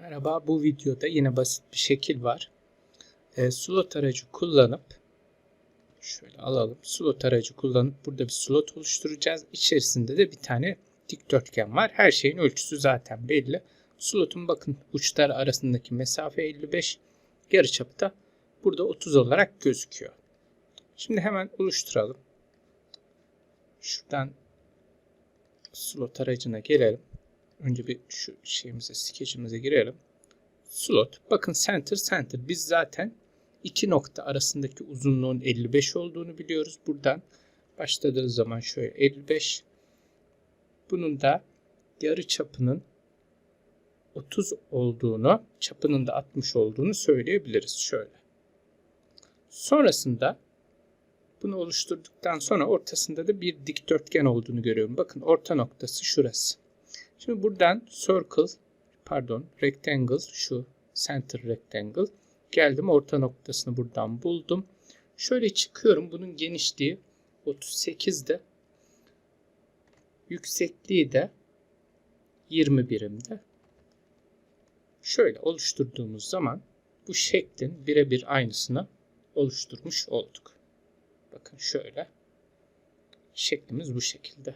Merhaba, bu videoda yine basit bir şekil var. E, slot aracı kullanıp şöyle alalım. Slot aracı kullanıp burada bir slot oluşturacağız. İçerisinde de bir tane dikdörtgen var. Her şeyin ölçüsü zaten belli. Slotun bakın uçlar arasındaki mesafe 55. Yarıçapı da burada 30 olarak gözüküyor. Şimdi hemen oluşturalım. Şuradan slot aracına gelelim. Önce bir şu şeyimize, sketch'imize girelim. Slot. Bakın center center. Biz zaten iki nokta arasındaki uzunluğun 55 olduğunu biliyoruz. Buradan başladığı zaman şöyle 55. Bunun da yarı çapının 30 olduğunu, çapının da 60 olduğunu söyleyebiliriz. Şöyle. Sonrasında bunu oluşturduktan sonra ortasında da bir dikdörtgen olduğunu görüyorum. Bakın orta noktası şurası. Şimdi buradan circle pardon rectangle şu center rectangle geldim orta noktasını buradan buldum. Şöyle çıkıyorum. Bunun genişliği 38'de yüksekliği de 20 birimde. Şöyle oluşturduğumuz zaman bu şeklin birebir aynısını oluşturmuş olduk. Bakın şöyle şeklimiz bu şekilde.